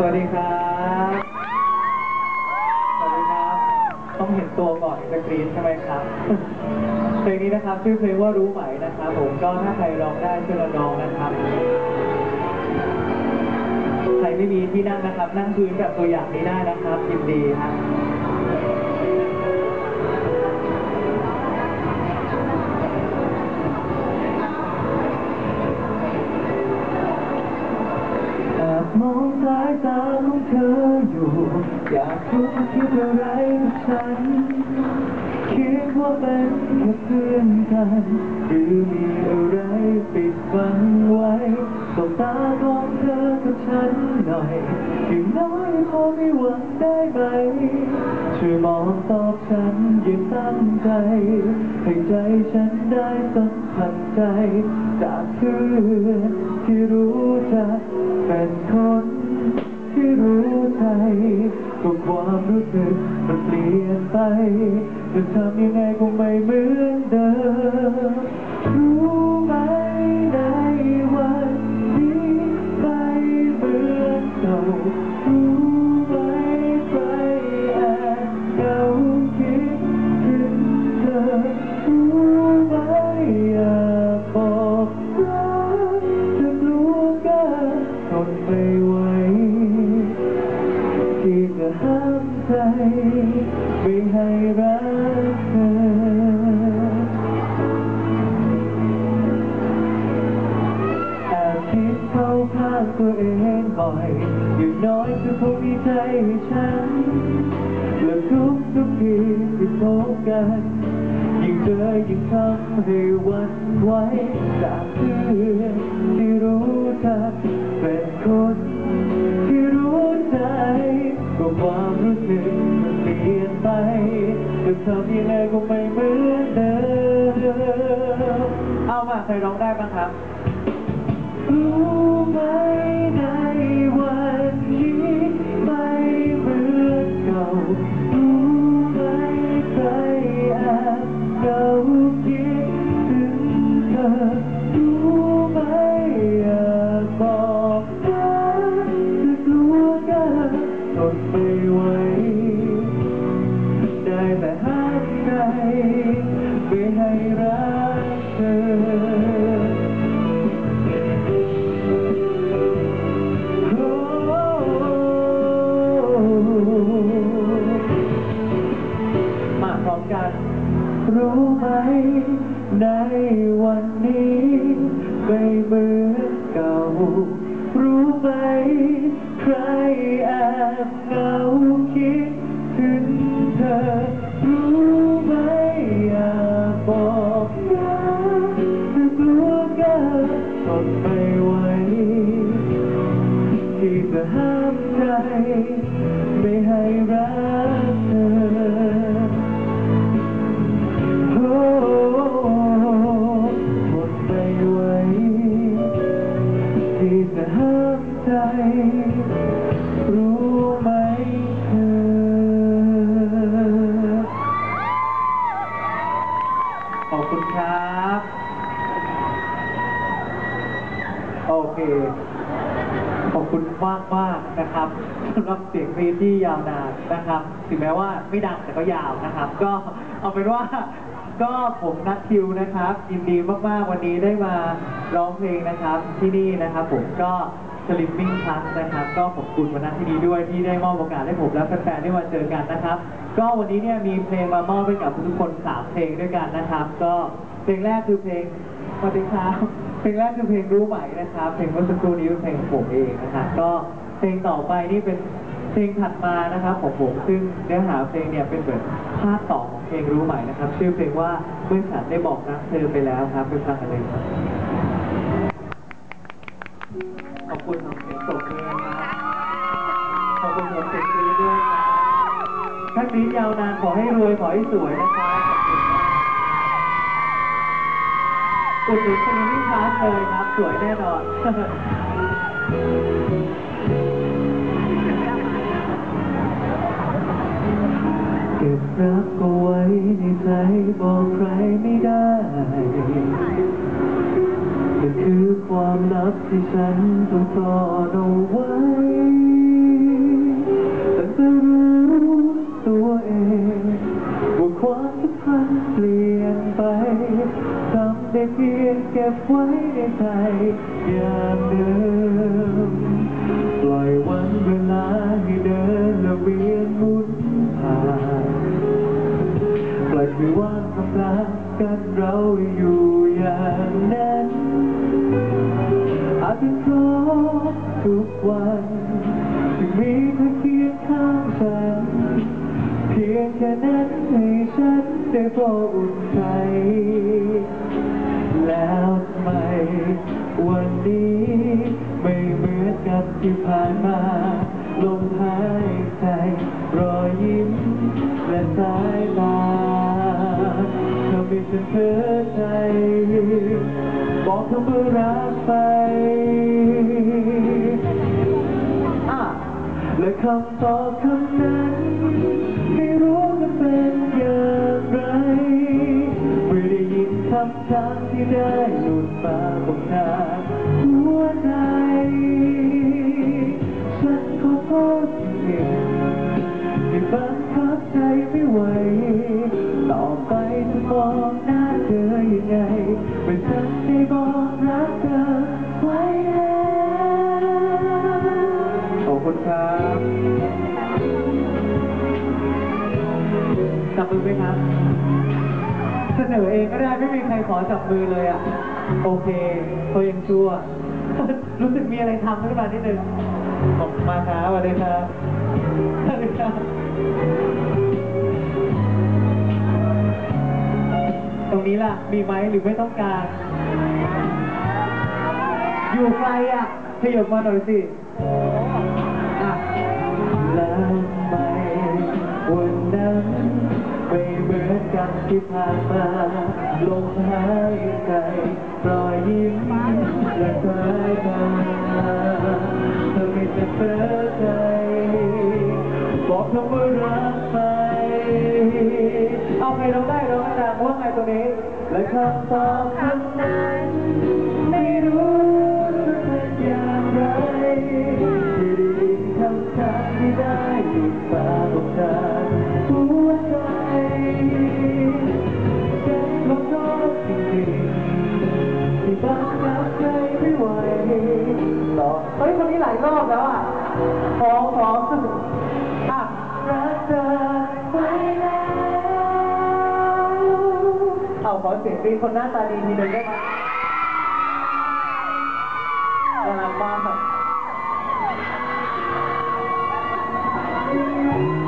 สวัสดีครับ สวัสดีครับ ต้องเห็นตัวก่อนจะกรี๊ดใช่ไหมครับ เพลงนี้นะครับชื่อเพลงว่ารู้ไหมนะครับผมก็ถ้าใครร้องได้ช่วยร้องนะครับ ใครไม่มีที่นั่งนะครับ นั่งพื้นแบบตัวอย่างนี้ได้นะครับยินดีครับ อยากรู้ว่าคิดอะไรกับฉัน คิดว่าเป็นแค่เพื่อนกันหรือมีอะไรปิดบังไว้สบตาของเธอกับฉันหน่อยอย่างน้อยพอไม่หวังได้ไหมช่วยมองตอบฉันอย่างตั้งใจ ให้ใจฉันได้สัมผัสใจ จากเพื่อนที่รู้จักเป็นคนที่รู้ใจ ก็ความรู้สึกมันเปลี่ยนไปจะทำยังไงก็ไม่เหมือนเดิม เองบ่อยอย่างน้อยเธอคงมีใจให้ฉันและทุกทุกทีที่พบกัน ยิ่งเจอยิ่งทำให้หวันไหวจากเพื่อนที่รู้จักเป็นคนที่รู้ใจก็ความรู้สึกมันเปลี่ยนไปจะทำยังไงก็ไม่เหมือนเดิมเอามาใครร้องได้บ้างครับ ไหมในวันนี้ไม่เหมือนเก่ารู้ไรู้ไหม ในวันนี้ไม่เหมือนเก่า รู้ไหม ใครแอบเหงาคิดถึงเธอ รู้ไหมอย่าบอกรักแต่กลัวกันทนไม่ไหวที่จะห้ามใจ ไม่ให้รัก ที่ห้ามใจ รู้ไหมเธอขอบคุณครับ โอเค ขอบคุณมากมากนะครับสำหรับเสียงกรีดที่ยาวนานนะครับ ถึงแม้ว่าไม่ดังแต่ก็ยาวนะครับ ก็เอาเป็นว่า ก็ผมนัทคิวนะครับ ยินดีมากๆวันนี้ได้มาร้องเพลงนะครับ ที่นี่นะครับ ผมก็สลิปปิ้งพลัสนะครับ ก็ขอบคุณวันนั้นที่นี้ด้วยที่ได้มอบโอกาสให้ผมและแฟนๆได้มาเจอกันนะครับ ก็วันนี้เนี่ยมีเพลงมามอบให้กับทุกคนสามเพลงด้วยกันนะครับ ก็เพลงแรกคือเพลงสวัสดีครับเพลงแรกคือเพลงรู้ไหมนะครับ เพลงเมื่อสักครู่นี้เป็นเพลงของผมเองนะครับก็เพลงต่อไปนี่เป็น เพลงถัดมานะครับของผมซึ่งเนื้อหาเพลงเนี่ยเป็นเหมือนภาคต่อของเพลงรู้ไหมนะครับ ชื่อเพลงว่าเมื่อฉันได้บอกรักเธอไปแล้วครับไปฟังกันเลยครับขอบคุณน้องเสียงตกเลยนะครับขอบคุณผมเสียงกรี๊ดด้วยครับถ้ากรี๊ดยาวนานขอให้รวยขอให้สวยนะครับขอบคุณครับอุดหนุนสนิทพาร์ทเลยครับสวยแน่นอน รักก็ไว้ในใจบอกใครไม่ได้มันคือความลับที่ฉันต้องซ่อนเอาไว้แต่จะรู้ตัวเองว่าความสัมพันธ์เปลี่ยนไปทำได้เพียงเก็บไว้ในใจอย่างเดิมปล่อยวันเวลาให้เดินและเวียนหมุนผ่าน ปล่ว่างกำลังกันเราอยู่อย่างนั้นอาจจะเพราะทุกวันที่มีเธอเคียงข้างฉัน เพียงแค่นั้นให้ฉันได้พออุ่นใจแล้วทำไมวันนี้ไม่เหมือนกับที่ผ่านมาลมหายใจ บอกเธอเมื่อรักไปอะและคำตอบคำนั้นไม่รู้จะเป็นอย่างไรไม่ได้ยินคำถามที่ได้หลุดมาบอกนาย ไม่ไหว ต่อไปจะมองหน้าเธอยังไงไม่ฉันได้บอกรักเธอไว้แล้วขอบคุณครับจับมือไหมครับ เสนอเองก็ได้ไม่มีใครขอจับมือเลยอะ โอเคเขายังชั่ว รู้สึกมีอะไรทำขึ้นมานิดนึงขอบคุณมากครับสวัสดีครับสวัสดีครับ ตรงนี้ล่ะ มีไหมหรือไม่ต้องการ อยู่ไกลอะขยับมาหน่อยสิอะแล้วทำไมวันนั้นไม่เหมือนกันที่ผ่านมาลมหายใจรอยยิ้มและสายตาเธอไม่จะเปิดใจบอกคำว่ารักไปเอาใครร้องได้ร้องให้ดัง ว่าไงตรงนี้ และคำตอบคำนั้น ไม่รู้จะเป็นอย่างไรที่ได้ยินคำถามที่ได้หลุดมาบอกทางหัวใจฉันขอโทษจริงๆที่บังคับใจไม่ไหวต่อเฮ้ยคนนี้หลายรอบแล้วอะพร้อมพร้อมอ่ ขอเสียงปีคนหน้าตาดีทีหนึ่งได้ไหมน่ารักมากครับ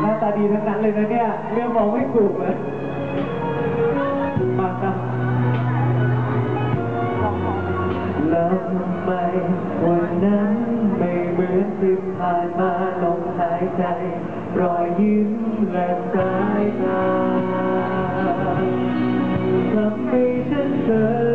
หน้าตาดีทั้งนั้นเลยนะเนี่ยเรื่องมองไม่ถูกเลยมาครับแล้วทำไมวันนั้นไม่เหมือนที่ผ่านมาลมหายใจ รอยยิ้มและสายตาำ